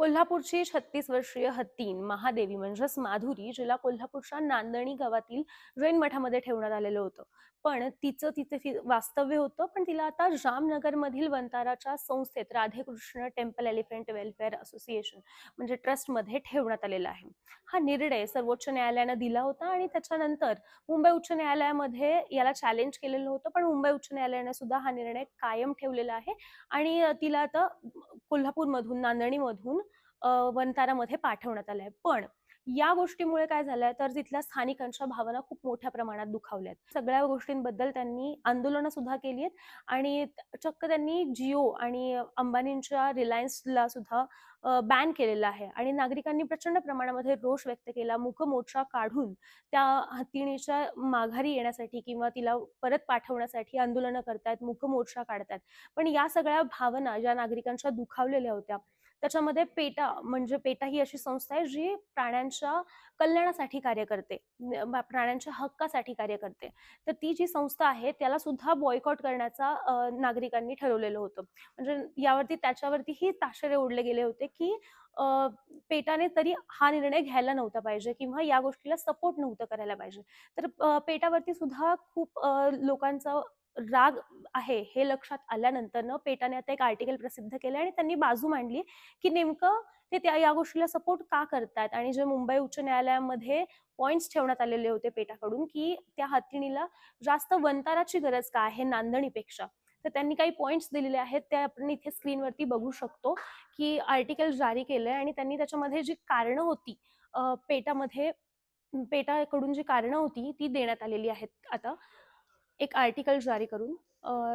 कोल्हापूरची छत्तीस वर्षीय हत्तीन महादेवी म्हणजेच माधुरी जिला कोल्हापूरच्या नांदणी गावातील जैन मठामध्ये ठेवण्यात आलेलं होतं. पण तिचं तिथे वास्तव्य होतं पण तिला आता जामनगरमधील वंताराच्या संस्थेत Radhekrishna temple elephant welfare association म्हणजे ट्रस्टमध्ये ठेवण्यात आलेला आहे. हा निर्णय सर्वोच्च न्यायालयानं दिला होता आणि त्याच्यानंतर मुंबई उच्च न्यायालयामध्ये याला चॅलेंज केलेलं होतं पण मुंबई उच्च न्यायालयाने सुद्धा हा निर्णय कायम ठेवलेला आहे. आणि तिला आता कोल्हापूरमधून नांदणीमधून वनतारामध्ये वंतारामध्ये पाठवण्यात आहे पण या गोष्टीमुळे काय झालंय तर तिथल्या स्थानिकांच्या भावना खूप मोठ्या प्रमाणात दुखावल्यात. सगळ्या गोष्टींबद्दल त्यांनी आंदोलनं सुद्धा केली आहेत आणि चक्क त्यांनी जिओ आणि अंबानींच्या रिलायन्सला सुद्धा बॅन केलेलं आहे आणि नागरिकांनी प्रचंड प्रमाणामध्ये रोष व्यक्त केला मूक मोर्चा काढून त्या हत्तीणीच्या माघारी येण्यासाठी किंवा तिला परत पाठवण्यासाठी आंदोलनं करतायत मूक मोर्चा काढतायत. पण या सगळ्या भावना ज्या नागरिकांच्या दुखावलेल्या होत्या त्याच्यामध्ये पेटा म्हणजे पेटा ही अशी संस्था आहे जी प्राण्यांच्या कल्याणासाठी कार्य करते प्राण्यांच्या हक्कासाठी कार्य करते. तर ती जी संस्था आहे त्याला सुद्धा बॉयकॉट करण्याचा नागरिकांनी ठरवलेलं होतं. म्हणजे यावरती त्याच्यावरतीही ताशेरे ओढले गेले होते की पेटाने तरी हा निर्णय घ्यायला नव्हता पाहिजे किंवा या गोष्टीला सपोर्ट नव्हतं करायला पाहिजे. तर पेटावरती सुद्धा खूप लोकांचा राग आहे हे लक्षात आल्यानंतर पेटाने आता एक आर्टिकल प्रसिद्ध केलं आणि त्यांनी बाजू मांडली की नेमकं ते त्या या गोष्टीला सपोर्ट का करतात? आणि जे मुंबई उच्च न्यायालयामध्ये पॉइंट्स ठेवण्यात आलेले होते पेटाकडून की त्या हत्तीणीला जास्त वंताराची गरज का आहे नांदणीपेक्षा? तर त्यांनी काही पॉइंट्स दिलेले आहेत ते आपण इथे स्क्रीनवरती बघू शकतो की आर्टिकल जारी केलंय आणि त्यांनी त्याच्यामध्ये जी कारणं होती पेटामध्ये पेटाकडून जी कारणं होती ती देण्यात आलेली आहेत. आता एक आर्टिकल जारी करून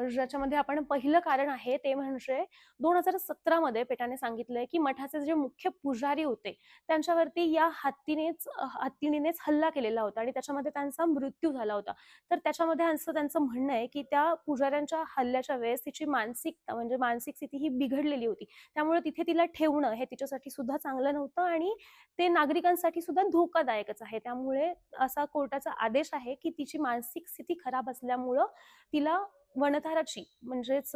ज्याच्यामध्ये आपण पहिलं कारण आहे ते म्हणजे दोन हजार सतरामध्ये पेटाने सांगितलंय की मठाचे जे मुख्य पुजारी होते त्यांच्यावरती या हत्तीनेच हत्तीनेच हल्ला केलेला होता आणि त्याच्यामध्ये त्यांचा मृत्यू झाला होता. तर त्याच्यामध्ये असं त्यांचं म्हणणं आहे की त्या पुजाऱ्यांच्या हल्ल्याच्या वेळेस तिची मानसिकता म्हणजे मानसिक स्थिती ही बिघडलेली होती. त्यामुळे तिथे तिला ठेवणं हे तिच्यासाठी सुद्धा चांगलं नव्हतं आणि ते नागरिकांसाठी सुद्धा धोकादायकच आहे. त्यामुळे असा कोर्टाचा आदेश आहे की तिची मानसिक स्थिती खराब असल्यामुळं तिला वनधाराची. म्हणजेच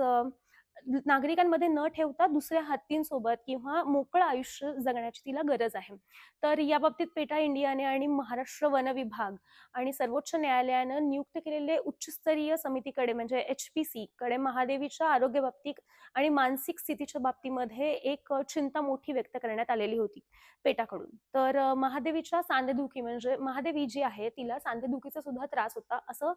नागरिकांमध्ये न ठेवता दुसऱ्या हत्तींसोबत किंवा मोकळं आयुष्य जगण्याची तिला गरज आहे. तर या बाबतीत पेटा इंडियाने आणि महाराष्ट्र वन विभाग आणि सर्वोच्च न्यायालयानं नियुक्त केलेले उच्चस्तरीय समितीकडे म्हणजे एच पी सी कडे महादेवीच्या आरोग्य बाबतीत आणि मानसिक स्थितीच्या बाबतीमध्ये एक चिंता मोठी व्यक्त करण्यात आलेली होती पेटाकडून. तर महादेवीच्या सांधेदुखी म्हणजे महादेवी जी आहे तिला सांधेदुखीचा सुद्धा त्रास होता असं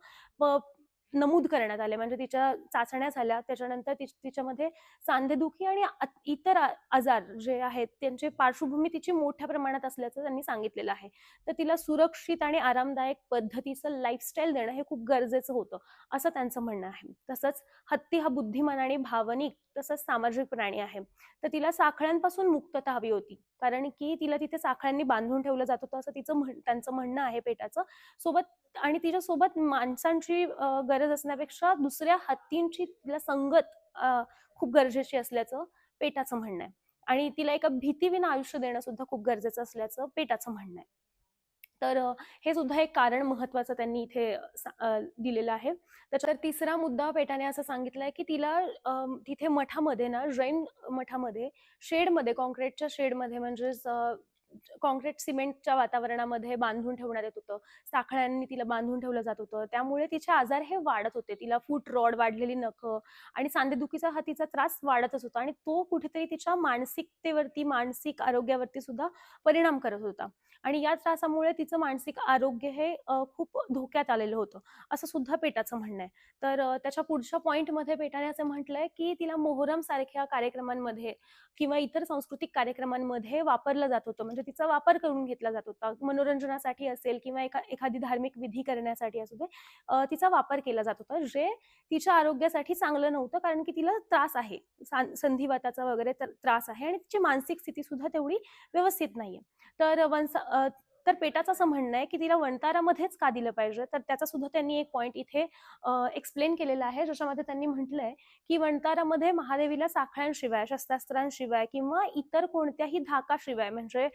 नमूद करण्यात आले. म्हणजे तिच्या चाचण्या झाल्या त्याच्यानंतर तिच्यामध्ये सांधेदुखी आणि अ- इतर आ- आजार जे आहेत त्यांची पार्श्वभूमी तिची मोठ्या प्रमाणात असल्याचं त्यांनी सांगितलेलं आहे. तर तिला सुरक्षित आणि आरामदायक पद्धतीचं लाईफस्टाईल देणं हे खूप गरजेचं होतं असं त्यांचं म्हणणं आहे. तसंच हत्ती हा बुद्धिमान आणि भावनिक तसंच सामाजिक प्राणी आहे. तर तिला साखळ्यांपासून मुक्तता हवी होती कारण की तिला तिथे साखळ्यांनी बांधून ठेवलं जात होतं असं तिचं म्हण त्यांचं म्हणणं आहे पेटाचं. सोबत आणि तिच्यासोबत माणसांची गरज गरज असण्यापेक्षा दुसऱ्या हत्तींची तिला संगत खूप गरजेची असल्याचं पेटाचं म्हणणं आहे. आणि तिला एका भीतीविना आयुष्य देणं सुद्धा खूप गरजेचं असल्याचं पेटाचं म्हणणं आहे. तर हे सुद्धा एक कारण महत्वाचं त्यांनी इथे दिलेलं आहे. त्याच्यावर तिसरा मुद्दा पेटाने असं सांगितलं आहे की तिला तिथे मठामध्ये ना जैन मठामध्ये शेडमध्ये कॉन्क्रीटच्या शेडमध्ये म्हणजेच कॉन्क्रीट सिमेंटच्या वातावरणामध्ये बांधून ठेवण्यात येत होतं. साखळ्यांनी तिला बांधून ठेवलं जात होतं. त्यामुळे तिचे आजार हे वाढत होते. तिला फूट रॉड वाढलेली नखं आणि सांधेदुखीचा हा तिचा त्रास वाढतच होता आणि तो कुठेतरी तिच्या मानसिकतेवरती मानसिक आरोग्यावरती सुद्धा परिणाम करत होता. आणि या त्रासामुळे तिचं मानसिक आरोग्य हे खूप धोक्यात आलेलं होतं. असं सुद्धा पेटाचं म्हणणं आहे. तर त्याच्या पुढच्या पॉईंटमध्ये पेटाने असं म्हटलंय की तिला मोहरम सारख्या कार्यक्रमांमध्ये किंवा इतर सांस्कृतिक कार्यक्रमांमध्ये वापरलं जात होतं. म्हणजे तिचा वापर करून घेतला जात होता. मनोरंजनासाठी असेल किंवा एका एखादी धार्मिक विधी करण्यासाठी असू दे तिचा वापर केला जात होता जे तिच्या आरोग्यासाठी चांगलं नव्हतं कारण की तिला त्रास आहे. संधिवाताचा वगैरे तर- त्रास आहे आणि तिची मानसिक स्थिती सुद्धा तेवढी व्यवस्थित नाहीये. तर वंसा तर पेटाचं असं म्हणणं आहे की तिला वणतारामध्येच का दिलं पाहिजे? तर त्याचा सुद्धा त्यांनी एक पॉईंट इथे एक्सप्लेन केलेला आहे. ज्याच्यामध्ये त्यांनी म्हटलंय की वणतारामध्ये महादेवीला साखळ्यांशिवाय शस्त्रास्त्रांशिवाय किंवा इतर कोणत्याही धाकाशिवाय म्हणजे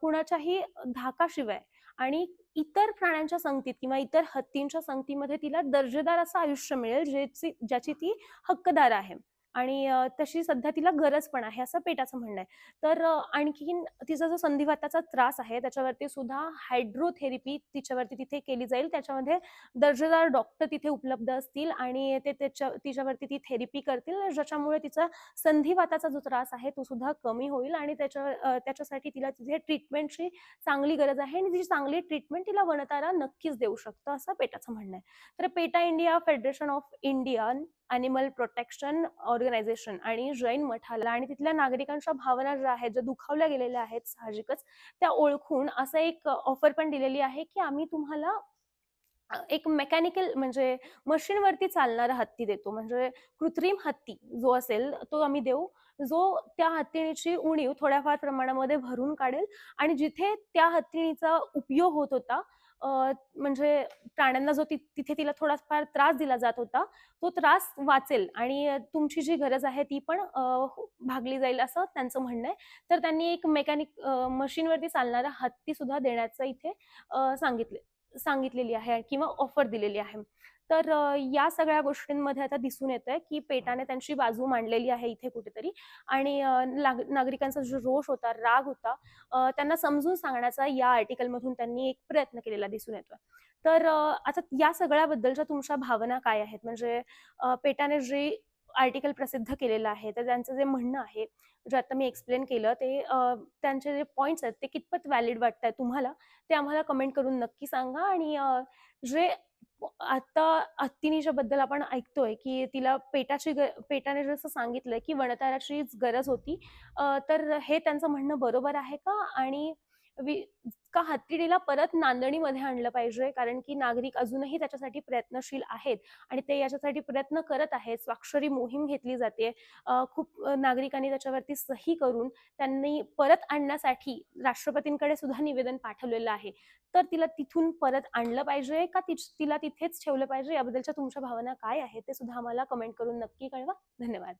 कुणाच्याही धाकाशिवाय आणि इतर प्राण्यांच्या संगतीत किंवा इतर हत्तींच्या संगतीमध्ये तिला दर्जेदार असं आयुष्य मिळेल ज्याची ज्याची ती हक्कदार आहे. आणि तशी सध्या तिला गरज पण आहे असं पेटाचं म्हणणं आहे. तर आणखीन तिचा जो संधिवाताचा त्रास आहे त्याच्यावरती सुद्धा हायड्रोथेरपी तिच्यावरती तिथे केली जाईल. त्याच्यामध्ये दर्जेदार डॉक्टर तिथे उपलब्ध असतील आणि ते त्याच्या तिच्यावरती ती थेरपी करतील ज्याच्यामुळे तिचा संधिवाताचा जो त्रास आहे तो सुद्धा कमी होईल आणि त्याच्या त्याच्यासाठी तिला तिथे ट्रीटमेंटची चांगली गरज आहे आणि तिची चांगली ट्रीटमेंट तिला वनतारा नक्कीच देऊ शकतं असं पेटाचं म्हणणं आहे. तर PETA India Federation of Indian Animal Protection Organisation आणि जैन मठाला आणि तिथल्या नागरिकांच्या भावना ज्या आहेत, ज्या दुखावल्या गेलेल्या आहेत साहजिकच, त्या ओळखून असं एक ऑफर पण दिलेली आहे, की आम्ही तुम्हाला एक मेकॅनिकल म्हणजे मशीनवरती चालणारा हत्ती देतो. म्हणजे कृत्रिम हत्ती जो असेल तो आम्ही देऊ, जो त्या हत्तीणीची उणीव थोड्याफार प्रमाणामध्ये भरून काढेल आणि जिथे त्या हत्तीणीचा उपयोग होत होता म्हणजे प्राण्यांना जो ति तिथे तिला थोडाफार त्रास दिला जात होता, तो त्रास वाचेल आणि तुमची जी गरज आहे ती पण हो-, भागली जाईल असं त्यांचं म्हणणं आहे. तर त्यांनी एक मेकॅनिक मशीनवरती चालणारा हत्ती सुद्धा देण्याचं इथे सांगितले सांगितलेली आहे किंवा ऑफर दिलेली आहे. तर या सगळ्या गोष्टींमध्ये आता दिसून येतंय, की पेटाने त्यांची बाजू मांडलेली आहे इथे कुठेतरी आणि नाग नागरिकांचा जो रोष होता, राग होता त्यांना समजून सांगण्याचा या आर्टिकलमधून त्यांनी एक प्रयत्न केलेला दिसून येतोय. तर आता या सगळ्याबद्दलच्या तुमच्या भावना काय आहेत? म्हणजे पेटाने जे आर्टिकल प्रसिद्ध केलेलं आहे, तर त्यांचं जे म्हणणं आहे, जे आता मी एक्सप्लेन केलं ते त्यांचे जे पॉईंट्स आहेत ते कितपत व्हॅलिड वाटतायत तुम्हाला, ते आम्हाला कमेंट करून नक्की सांगा आणि जे आता हत्तीणीच्या बद्दल आपण ऐकतोय, की तिला पेटाची ग पेटाने जसं सांगितलंय, की वणताराचीच गरज होती. तर हे त्यांचं म्हणणं बरोबर आहे का? आणि का हत्तीडीला परत नांदणीमध्ये आणलं पाहिजे? कारण की नागरिक अजूनही त्याच्यासाठी प्रयत्नशील आहेत आणि ते याच्यासाठी प्रयत्न करत आहेत. स्वाक्षरी मोहीम घेतली जाते खूप नागरिकांनी त्याच्यावरती सही करून त्यांनी परत आणण्यासाठी राष्ट्रपतींकडे सुद्धा निवेदन पाठवलेलं आहे. तर तिला तिथून परत आणलं पाहिजे का तिच तिला तिथेच ठेवलं पाहिजे? याबद्दलच्या तुमच्या भावना काय आहेत? ते सुद्धा आम्हाला कमेंट करून नक्की कळवा. धन्यवाद.